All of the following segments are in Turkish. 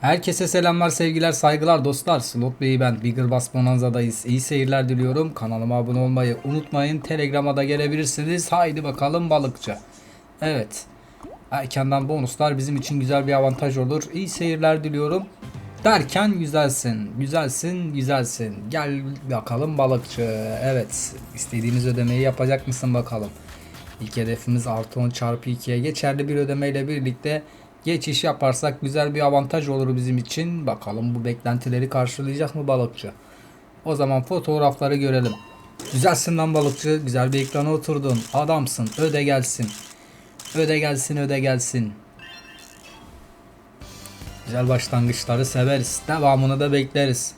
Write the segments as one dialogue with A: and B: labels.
A: Herkese selamlar, sevgiler, saygılar dostlar. Slot Bey'i ben. Bigger Bass Bonanza'dayız. İyi seyirler diliyorum. Kanalıma abone olmayı unutmayın. Telegram'a da gelebilirsiniz. Haydi bakalım balıkçı. Evet. Erkenden bonuslar bizim için güzel bir avantaj olur. İyi seyirler diliyorum. Derken güzelsin, güzelsin, güzelsin. Gel bakalım balıkçı. Evet, istediğimiz ödemeyi yapacak mısın bakalım. İlk hedefimiz artı 10 çarpı 2'ye geçerli bir ödemeyle birlikte geçiş yaparsak güzel bir avantaj olur bizim için. Bakalım bu beklentileri karşılayacak mı balıkçı? O zaman fotoğrafları görelim. Güzelsin lan balıkçı. Güzel bir ekrana oturdun. Adamsın. Öde gelsin. Öde gelsin öde gelsin. Güzel başlangıçları severiz. Devamını da bekleriz.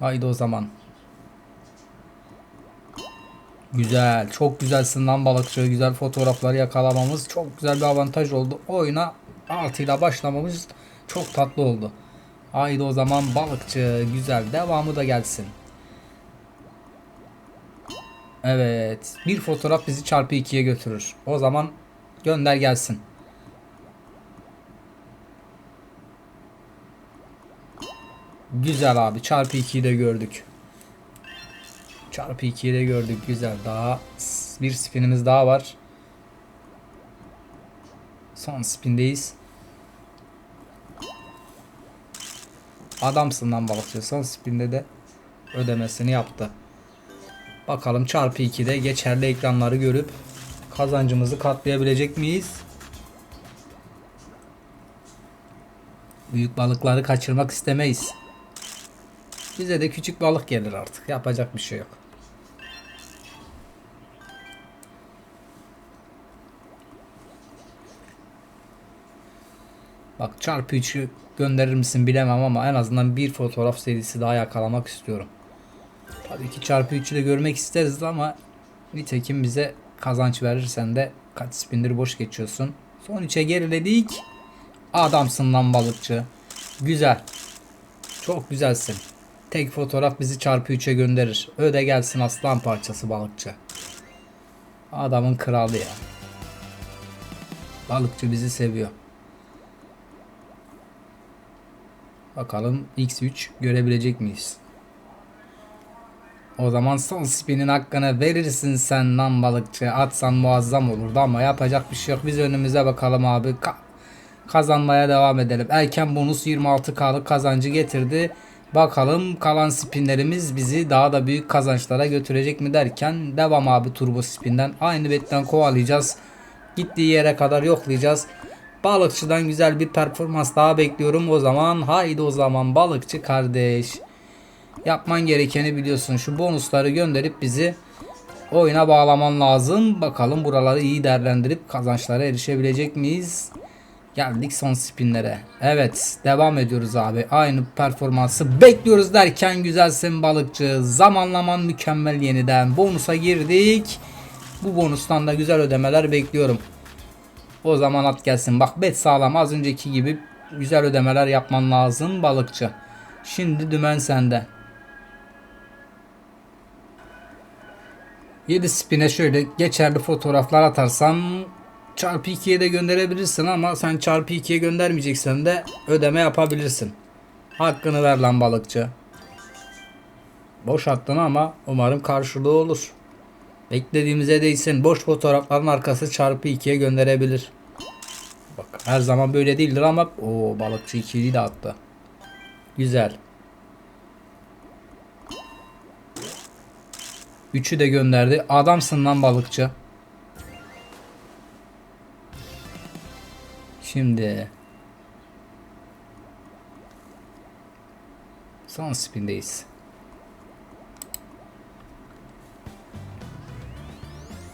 A: Haydi o zaman. Güzel. Çok güzelsin lan balıkçı. Güzel fotoğrafları yakalamamız çok güzel bir avantaj oldu. Oyuna artıyla başlamamız çok tatlı oldu. Haydi o zaman balıkçı. Güzel. Devamı da gelsin. Evet. Bir fotoğraf bizi çarpı ikiye götürür. O zaman gönder gelsin. Güzel abi. Çarpı 2'yi de gördük. Çarpı 2'yi de gördük. Güzel. Daha bir spinimiz daha var. Son spindeyiz. Adamsın lan balıkçı. Son spinde de ödemesini yaptı. Bakalım çarpı 2'de geçerli ekranları görüp kazancımızı katlayabilecek miyiz? Büyük balıkları kaçırmak istemeyiz. Bize de küçük balık gelir artık. Yapacak bir şey yok. Bak çarpı 3'ü gönderir misin bilemem ama en azından bir fotoğraf serisi daha yakalamak istiyorum. Tabii ki çarpı 3'ü de görmek isteriz ama nitekim bize kazanç verirsen de kaç spindir boş geçiyorsun. Son 3'e geriledik. Adamsın lan balıkçı. Güzel. Çok güzelsin. Tek fotoğraf bizi çarpı 3'e gönderir. Öde gelsin aslan parçası balıkçı. Adamın kralı ya. Balıkçı bizi seviyor. Bakalım X3 görebilecek miyiz? O zaman son spinin hakkını verirsin sen lan balıkçı. Atsan muazzam olurdu ama yapacak bir şey yok. Biz önümüze bakalım abi. Ka- kazanmaya devam edelim. Erken bonus 26K'lık kazancı getirdi. Bakalım kalan spinlerimiz bizi daha da büyük kazançlara götürecek mi derken devam abi turbo spinden. Aynı betten kovalayacağız. Gittiği yere kadar yoklayacağız. Balıkçıdan güzel bir performans daha bekliyorum. O zaman haydi o zaman balıkçı kardeş. Yapman gerekeni biliyorsun. Şu bonusları gönderip bizi oyuna bağlaman lazım. Bakalım buraları iyi değerlendirip kazançlara erişebilecek miyiz? Geldik son spinlere. Evet devam ediyoruz abi. Aynı performansı bekliyoruz derken güzelsin balıkçı. Zamanlaman mükemmel yeniden. Bonusa girdik. Bu bonustan da güzel ödemeler bekliyorum. O zaman at gelsin. Bak bet sağlam az önceki gibi güzel ödemeler yapman lazım balıkçı. Şimdi dümen sende. 7 spine şöyle geçerli fotoğraflar atarsan çarpı 2'ye de gönderebilirsin ama sen çarpı 2'ye göndermeyeceksen de ödeme yapabilirsin. Hakkını ver lan balıkçı. Boş attın ama umarım karşılığı olur. Beklediğimize değsin. Boş fotoğrafların arkası çarpı 2'ye gönderebilir. Her zaman böyle değildir ama o balıkçı 2'yi de attı. Güzel. Üçü de gönderdi. Adamsın lan balıkçı. Şimdi son spindeyiz.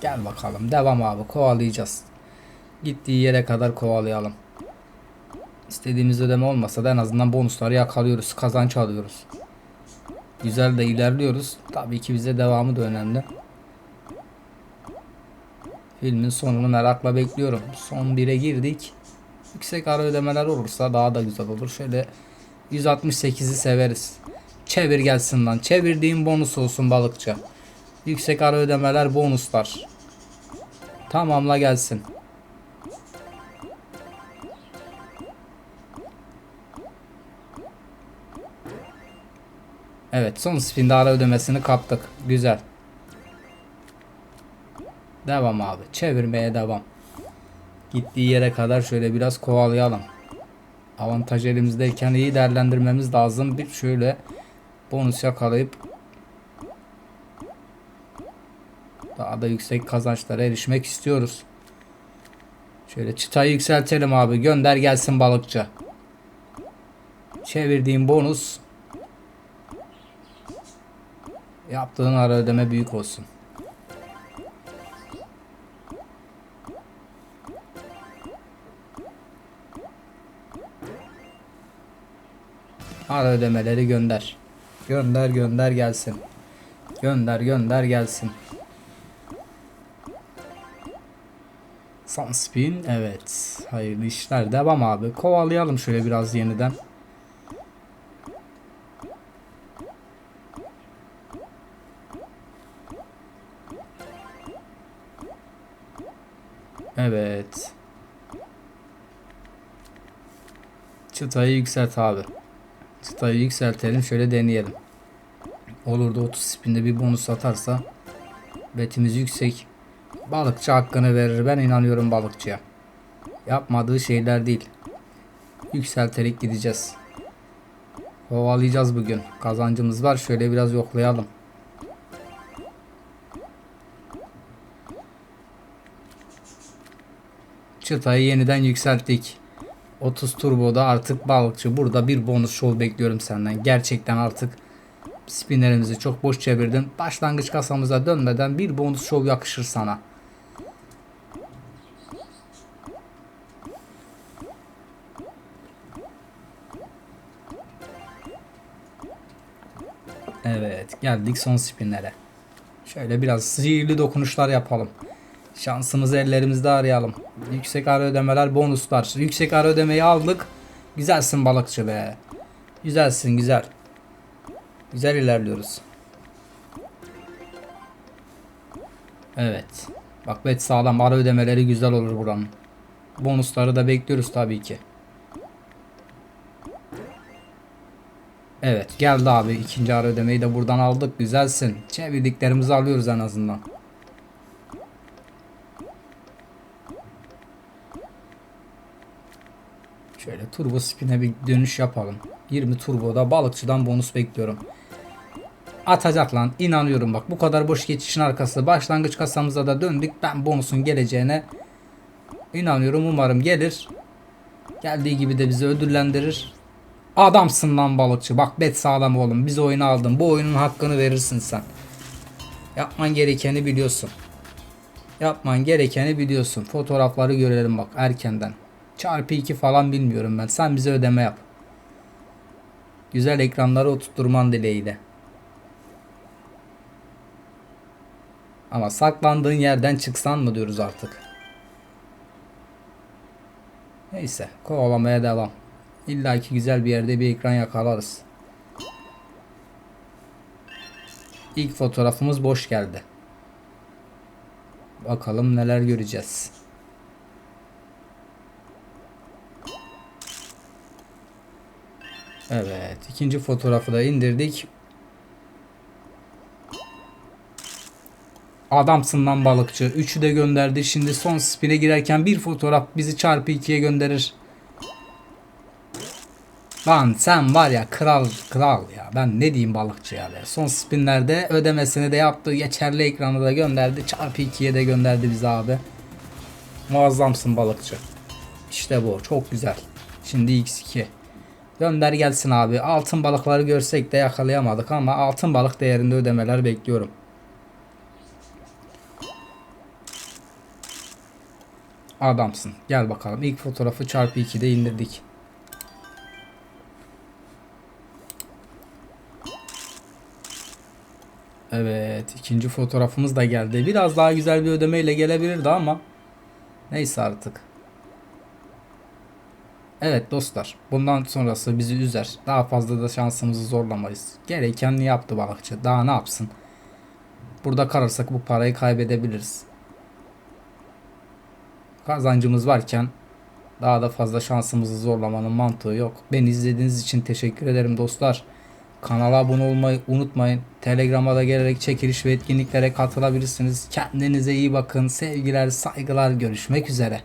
A: Gel bakalım. Devam abi. Kovalayacağız. Gittiği yere kadar kovalayalım. İstediğimiz ödeme olmasa da en azından bonusları yakalıyoruz. Kazanç alıyoruz. Güzel de ilerliyoruz. Tabii ki bize devamı da önemli. Filmin sonunu merakla bekliyorum. Son 1'e girdik. Yüksek ara ödemeler olursa daha da güzel olur. Şöyle 168'i severiz. Çevir gelsin lan. Çevirdiğim bonus olsun balıkçı. Yüksek ara ödemeler bonuslar. Tamamla gelsin. Evet son spinde ödemesini kaptık. Güzel. Devam abi. Çevirmeye devam. Gittiği yere kadar şöyle biraz kovalayalım. Avantaj elimizdeyken iyi değerlendirmemiz lazım. Bir şöyle bonus yakalayıp daha da yüksek kazançlara erişmek istiyoruz. Şöyle çıtayı yükseltelim abi. Gönder gelsin balıkçı. Çevirdiğim bonus yaptığın ara ödeme büyük olsun. Ara ödemeleri gönder. Gönder gönder gelsin. Gönder gönder gelsin. Son spin evet. Hayırlı işler devam abi. Kovalayalım şöyle biraz yeniden. Evet. Çıtayı yükselt abi. Çıtayı yükseltelim şöyle deneyelim. Olur da 30 spinde bir bonus atarsa betimiz yüksek. Balıkçı hakkını verir. Ben inanıyorum balıkçıya. Yapmadığı şeyler değil. Yükselterek gideceğiz. Kovalayacağız bugün. Kazancımız var. Şöyle biraz yoklayalım. Çıtayı yeniden yükselttik. 30 turboda artık balıkçı. Burada bir bonus show bekliyorum senden. Gerçekten artık spinnerimizi çok boş çevirdin. Başlangıç kasamıza dönmeden bir bonus show yakışır sana. Evet geldik son spinlere. Şöyle biraz sihirli dokunuşlar yapalım. Şansımızı ellerimizde arayalım. Yüksek ara ödemeler bonuslar. Yüksek ara ödemeyi aldık. Güzelsin balıkçı be. Güzelsin güzel. Güzel ilerliyoruz. Evet. Bak bet sağlam ara ödemeleri güzel olur buranın. Bonusları da bekliyoruz tabii ki. Evet geldi abi ikinci ara ödemeyi de buradan aldık güzelsin. Çevirdiklerimizi alıyoruz en azından. Şöyle turbo spin'e bir dönüş yapalım. 20 turboda balıkçıdan bonus bekliyorum. Atacak lan inanıyorum bak bu kadar boş geçişin arkası başlangıç kasamıza da döndük ben bonusun geleceğine inanıyorum umarım gelir. Geldiği gibi de bizi ödüllendirir. Adamsın lan balıkçı bak bet sağlam oğlum biz oyunu aldın bu oyunun hakkını verirsin sen. Yapman gerekeni biliyorsun. Yapman gerekeni biliyorsun. Fotoğrafları görelim bak erkenden. Çarpı 2 falan bilmiyorum ben. Sen bize ödeme yap. Güzel ekranları oturtturman dileğiyle. Ama saklandığın yerden çıksan mı diyoruz artık. Neyse kovalamaya devam. İlla ki güzel bir yerde bir ekran yakalarız. İlk fotoğrafımız boş geldi. Bakalım neler göreceğiz. Evet. ikinci fotoğrafı da indirdik. Adamsın lan balıkçı. Üçü de gönderdi. Şimdi son spine girerken bir fotoğraf bizi çarpı ikiye gönderir. Lan sen var ya kral kral ya. Ben ne diyeyim balıkçıya be. Son spinlerde ödemesini de yaptı. Geçerli ekranı da gönderdi. Çarpı ikiye de gönderdi bizi abi. Muazzamsın balıkçı. İşte bu. Çok güzel. Şimdi x2. Gönder gelsin abi. Altın balıkları görsek de yakalayamadık ama altın balık değerinde ödemeler bekliyorum. Adamsın. Gel bakalım. İlk fotoğrafı çarpı 2'de indirdik. Evet. ikinci fotoğrafımız da geldi. Biraz daha güzel bir ödemeyle gelebilirdi ama neyse artık. Evet dostlar. Bundan sonrası bizi üzer. Daha fazla da şansımızı zorlamayız. Gerekenini yaptı balıkçı. Daha ne yapsın? Burada kalırsak bu parayı kaybedebiliriz. Kazancımız varken daha da fazla şansımızı zorlamanın mantığı yok. Beni izlediğiniz için teşekkür ederim dostlar. Kanala abone olmayı unutmayın. Telegram'a da gelerek çekiliş ve etkinliklere katılabilirsiniz. Kendinize iyi bakın. Sevgiler, saygılar. Görüşmek üzere.